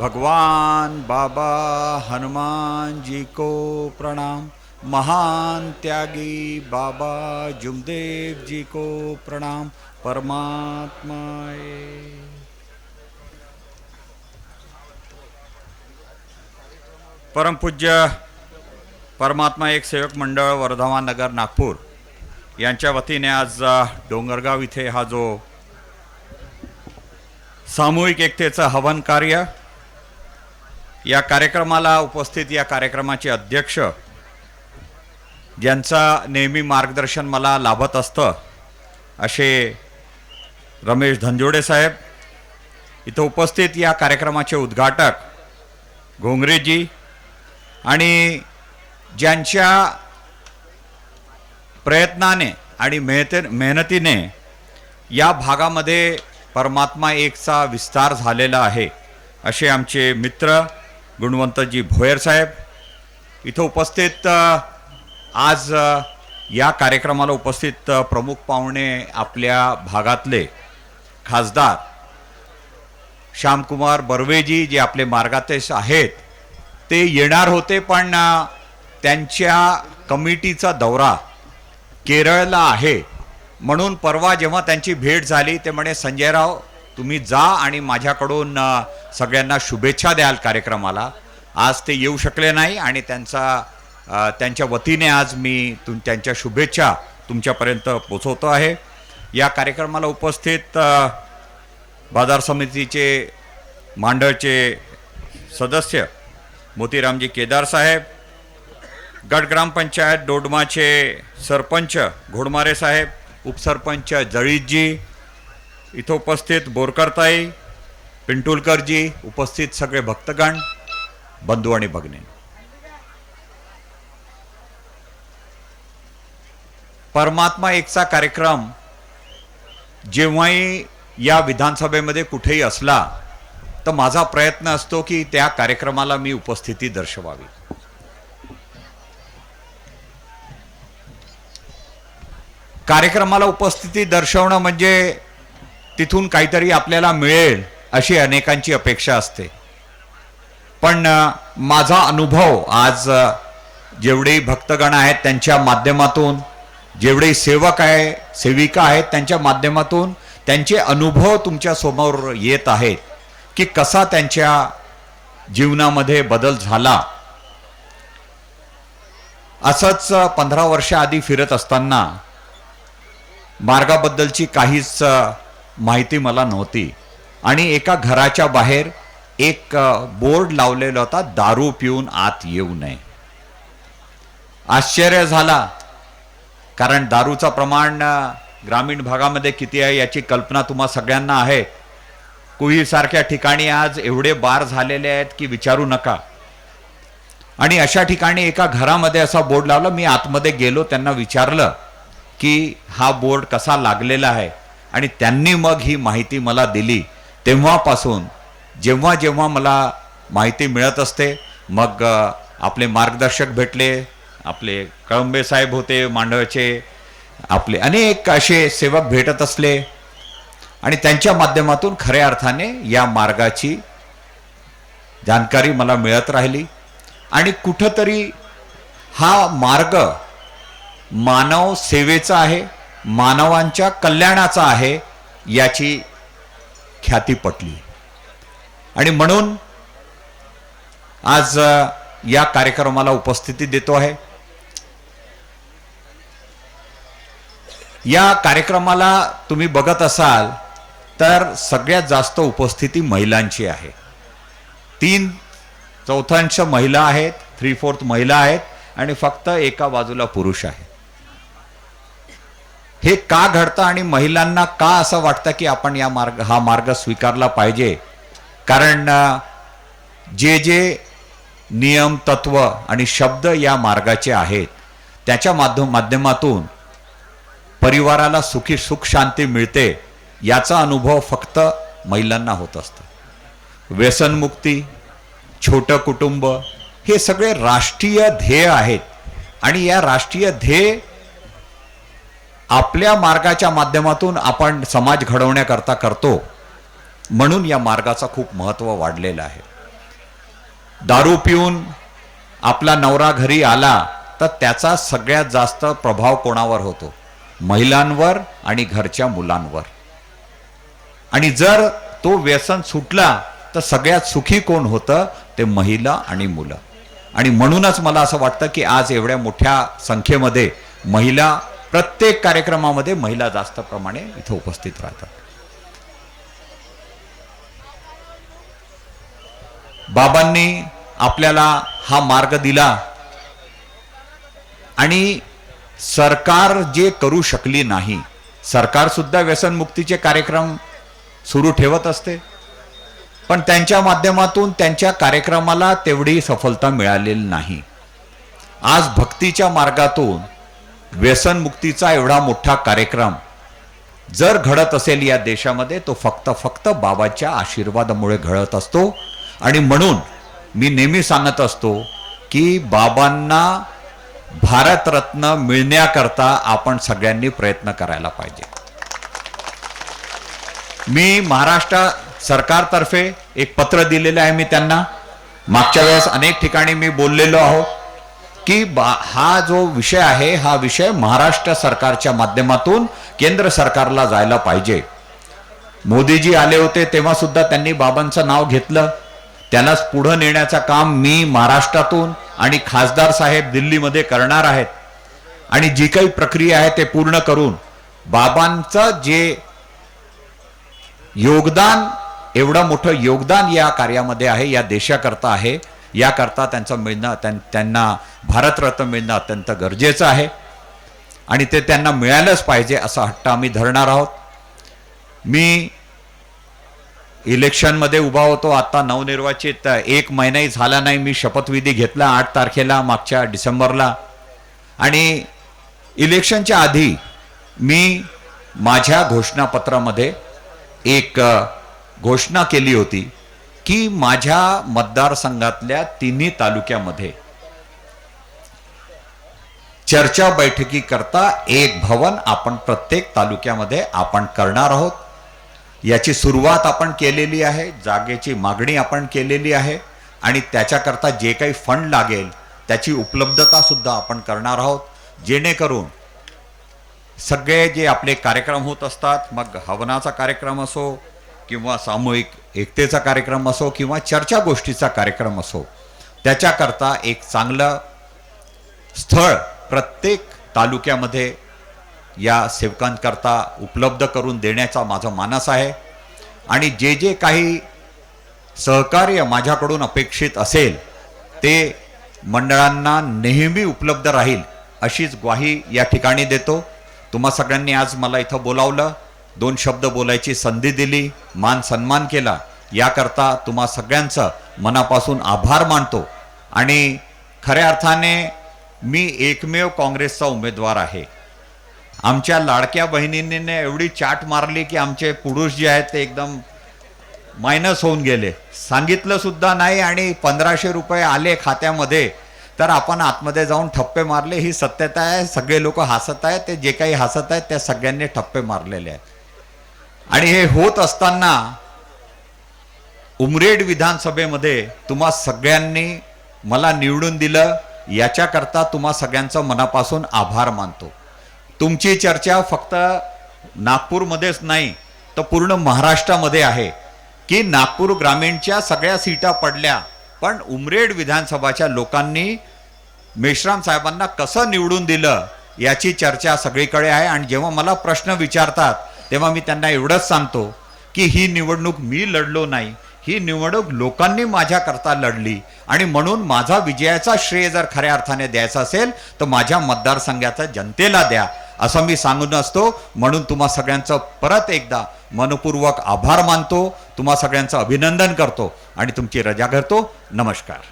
भगवान बाबा हनुमान जी को प्रणाम। महान त्यागी बाबा जुमदेव जी को प्रणाम। परमात्माए परमपूज्य परमात्मा एक सेवक मंडळ वर्धमान नगर नागपूर यांच्या वतीने आज डोंगरगाव इथे हा जो सामूहिक एकतेचं हवन कार्य या कार्यक्रमाला उपस्थित या कार्यक्रमाचे अध्यक्ष ज्यांचा नेहमी मार्गदर्शन मला लाभत असतं असे रमेश धनजोडे साहेब. इथं उपस्थित या कार्यक्रमाचे उद्घाटक घोंगरेजी आणि ज्यांच्या प्रयत्नाने आणि मेहते मेहनतीने या भागामध्ये परमात्मा एकचा विस्तार झालेला आहे असे आमचे मित्र गुणवंतजी भोयर साहेब इथं उपस्थित आज या कार्यक्रमाला उपस्थित प्रमुख पाहुणे आपल्या भागातले खासदार श्यामकुमार बर्वेजी जे आपले मार्गातेश आहेत ते येणार होते पण त्यांच्या कमिटीचा दौरा केरळला आहे. म्हणून परवा जेव्हा त्यांची भेट झाली ते म्हणे संजयराव तुम्ही जा आणि माझ्याकडून सगळ्यांना शुभेच्छा द्याल कार्यक्रमाला. आज ते येऊ शकले नाही आणि त्यांचा त्यांच्या वतीने आज मी तुम त्यांच्या शुभेच्छा तुमच्यापर्यंत पोचवतो आहे. या कार्यक्रमाला उपस्थित बाजार समितीचे मांडळचे सदस्य मोतीरामजी केदार साहेब गट ग्रामपंचायत डोडमाचे सरपंच घोडमारे साहेब उपसरपंच जळीतजी इथं उपस्थित बोरकरताई पिंटुलकरजी उपस्थित सगळे भक्तगण बंधू आणि भगिनी. परमात्मा एकचा कार्यक्रम जेव्हाही या विधानसभेमध्ये कुठेही असला तर माझा प्रयत्न असतो की त्या कार्यक्रमाला मी उपस्थिती दर्शवावी. कार्यक्रमाला उपस्थिती दर्शवणं म्हणजे तिथून काहीतरी आपल्याला मिळेल अशी अनेकांची अपेक्षा असते. पण माझा अनुभव आज जेवढे भक्तगण आहेत त्यांच्या माध्यमातून जेवढे सेवक आहे सेविका आहेत त्यांच्या माध्यमातून त्यांचे अनुभव तुमच्यासमोर येत आहेत की कसा त्यांच्या जीवनामध्ये बदल झाला. असंच पंधरा वर्ष आधी फिरत असताना मार्गाबद्दलची काहीच माहिती मला नव्हती. आणि एका घराच्या बाहेर एक बोर्ड लावलेला होता दारू पिऊन आत येऊ नये. आश्चर्य झाला कारण दारूचं प्रमाण ग्रामीण भागामध्ये किती आहे याची कल्पना तुम्हा सगळ्यांना आहे. कुहीसारख्या ठिकाणी आज एवढे बार झालेले आहेत की विचारू नका. आणि अशा ठिकाणी एका घरामध्ये असा बोर्ड लावला मी आतमध्ये गेलो त्यांना विचारलं की हा बोर्ड कसा लागलेला आहे. आणि त्यांनी मग ही माहिती मला दिली. तेव्हापासून जेव्हा जेव्हा मला माहिती मिळत असते मग आपले मार्गदर्शक भेटले आपले कळंबे साहेब होते मांडवचे आपले अनेक असे सेवक भेटत असले. आणि त्यांच्या माध्यमातून खऱ्या अर्थाने या मार्गाची जानकारी मला मिळत राहिली. आणि कुठंतरी हा मार्ग मानव सेवेचा आहे. मानवांच्या कल्याणाचा आहे याची ख्याती पटली. आणि म्हणून आज या कार्यक्रमाला उपस्थिती देतो आहे. या कार्यक्रमाला तुम्ही बघत असाल तर सगळ्यात जास्त उपस्थिती महिलांची आहे. तीन चौथांश महिला आहेत थ्री फोर्थ महिला आहेत आणि फक्त एका बाजूला पुरुष आहे हे का घडतं आणि महिलांना का असं वाटतं की आपण या मार्ग हा मार्ग स्वीकारला पाहिजे? कारण जे जे नियम तत्व आणि शब्द या मार्गाचे आहेत त्याच्या माध्यम माध्यमातून परिवाराला सुखी सुख शांती मिळते याचा अनुभव फक्त महिलांना होत असतो. व्यसनमुक्ती छोटं कुटुंब हे सगळे राष्ट्रीय ध्येय आहेत. आणि या राष्ट्रीय ध्येय आपल्या मार्गाच्या माध्यमातून आपण समाज घडवण्याकरता करतो म्हणून या मार्गाचा खूप महत्त्व वाढलेलं आहे. दारू पिऊन आपला नवरा घरी आला तर त्याचा सगळ्यात जास्त प्रभाव कोणावर होतो? महिलांवर आणि घरच्या मुलांवर. आणि जर तो व्यसन सुटला तर सगळ्यात सुखी कोण होतं? ते महिला आणि मुलं. आणि म्हणूनच मला असं वाटतं की आज एवढ्या मोठ्या संख्येमध्ये महिला प्रत्येक कार्यक्रमामध्ये महिला जास्त प्रमाणे इथं उपस्थित राहतात. बाबांनी आपल्याला हा मार्ग दिला आणि सरकार जे करू शकली नाही सरकार सुद्धा व्यसनमुक्तीचे कार्यक्रम सुरू ठेवत असते. पण त्यांच्या माध्यमातून त्यांच्या कार्यक्रमाला तेवढी सफलता मिळालेली नाही. आज भक्तीच्या मार्गातून व्यसनमुक्तीचा एवढा मोठा कार्यक्रम जर घडत असेल या देशामध्ये तो फक्त फक्त बाबाच्या आशीर्वादामुळे घडत असतो. आणि म्हणून मी नेहमी सांगत असतो की बाबांना भारतरत्न मिळण्याकरता आपण सगळ्यांनी प्रयत्न करायला पाहिजे. मी महाराष्ट्र सरकारतर्फे एक पत्र दिलेलं आहे मी त्यांना. मागच्या वेळेस अनेक ठिकाणी मी बोललेलो आहोत. की बा हा जो विषय आहे हा विषय महाराष्ट्र सरकारच्या माध्यमातून केंद्र सरकारला जायला पाहिजे. मोदीजी आले होते तेव्हा सुद्धा त्यांनी बाबांचं नाव घेतलं. त्यांनाच पुढं नेण्याचं काम मी महाराष्ट्रातून आणि खासदार साहेब दिल्लीमध्ये करणार आहेत. आणि जी काही प्रक्रिया आहे ते पूर्ण करून बाबांचं जे योगदान एवढं मोठं योगदान या कार्यामध्ये आहे या देशाकरता आहे याकरता त्यांचं मिळणं त्यां- त्यांना भारतरत्न मिळणं अत्यंत गरजेचं आहे. आणि ते त्यांना मिळालंच पाहिजे असा हट्ट आम्ही धरणार आहोत. मी इलेक्शनमध्ये उभा होतो आता नवनिर्वाचित एक महिनाही झाला नाही. मी शपथविधी घेतला आठ तारखेला मागच्या डिसेंबरला. आणि इलेक्शनच्या आधी मी माझ्या घोषणापत्रामध्ये एक घोषणा केली होती. की माझ्या मतदारसंघातल्या तिन्ही तालुक्यामध्ये चर्चा बैठकी करता एक भवन आपण प्रत्येक तालुक्यामध्ये आपण करणार आहोत. याची सुरुवात आपण केलेली आहे जागेची मागणी आपण केलेली आहे आणि त्याच्याकरता जे काही फंड लागेल त्याची उपलब्धता सुद्धा आपण करणार आहोत. जेणेकरून सगळे जे आपले कार्यक्रम होत असतात मग हवनाचा कार्यक्रम असो किंवा सामूहिक एकतेचा कार्यक्रम असो किंवा चर्चा गोष्टीचा कार्यक्रम असो त्याच्याकरता एक चांगलं स्थळ प्रत्येक तालुक्यामध्ये या सेवकांकरता उपलब्ध करून देण्याचा माझा मानस आहे. आणि जे जे काही सहकार्य माझ्याकडून अपेक्षित असेल ते मंडळांना नेहमी उपलब्ध राहील अशीच ग्वाही या ठिकाणी देतो. तुम्हा सगळ्यांनी आज मला इथं बोलावलं. दोन शब्द बोलायची संधी दिली मान सन्मान केला. याकरता तुम्हा सगळ्यांचं मनापासून आभार मानतो. आणि खऱ्या अर्थाने मी एकमेव काँग्रेसचा उमेदवार आहे. आमच्या लाडक्या बहिणींनी एवढी चाट मारली की आमचे पुरुष जे आहेत ते एकदम मायनस होऊन गेले. सांगितलं सुद्धा नाही आणि पंधराशे रुपये आले खात्यामध्ये तर आपण आतमध्ये जाऊन ठप्पे मारले. ही सत्यता आहे सगळे लोक हसत आहेत ते जे काही हसत आहेत त्या सगळ्यांनी ठप्पे मारलेले आहेत. आणि हे होत असताना उमरेड विधानसभेमध्ये तुम्हा सगळ्यांनी मला निवडून दिलं याच्याकरता तुम्हा सगळ्यांचं मनापासून आभार मानतो. तुमची चर्चा फक्त नागपूरमध्येच नाही तर पूर्ण महाराष्ट्रामध्ये आहे की नागपूर ग्रामीणच्या सगळ्या सीटा पडल्या पण उमरेड विधानसभाच्या लोकांनी मेश्राम साहेबांना कसं निवडून दिलं याची चर्चा सगळीकडे आहे. आणि जेव्हा मला प्रश्न विचारतात तेव्हा मी त्यांना एवढंच सांगतो की ही निवडणूक मी लढलो नाही. ही निवडणूक लोकांनी माझ्याकरता लढली. आणि म्हणून माझा विजयाचा श्रेय जर खऱ्या अर्थाने द्यायचा असेल तर माझ्या मतदारसंघाचा जनतेला द्या. असं मी सांगून असतो. म्हणून तुम्हा सगळ्यांचं परत एकदा मनपूर्वक आभार मानतो. तुम्हा सगळ्यांचं अभिनंदन करतो. आणि तुमची रजा करतो. नमस्कार.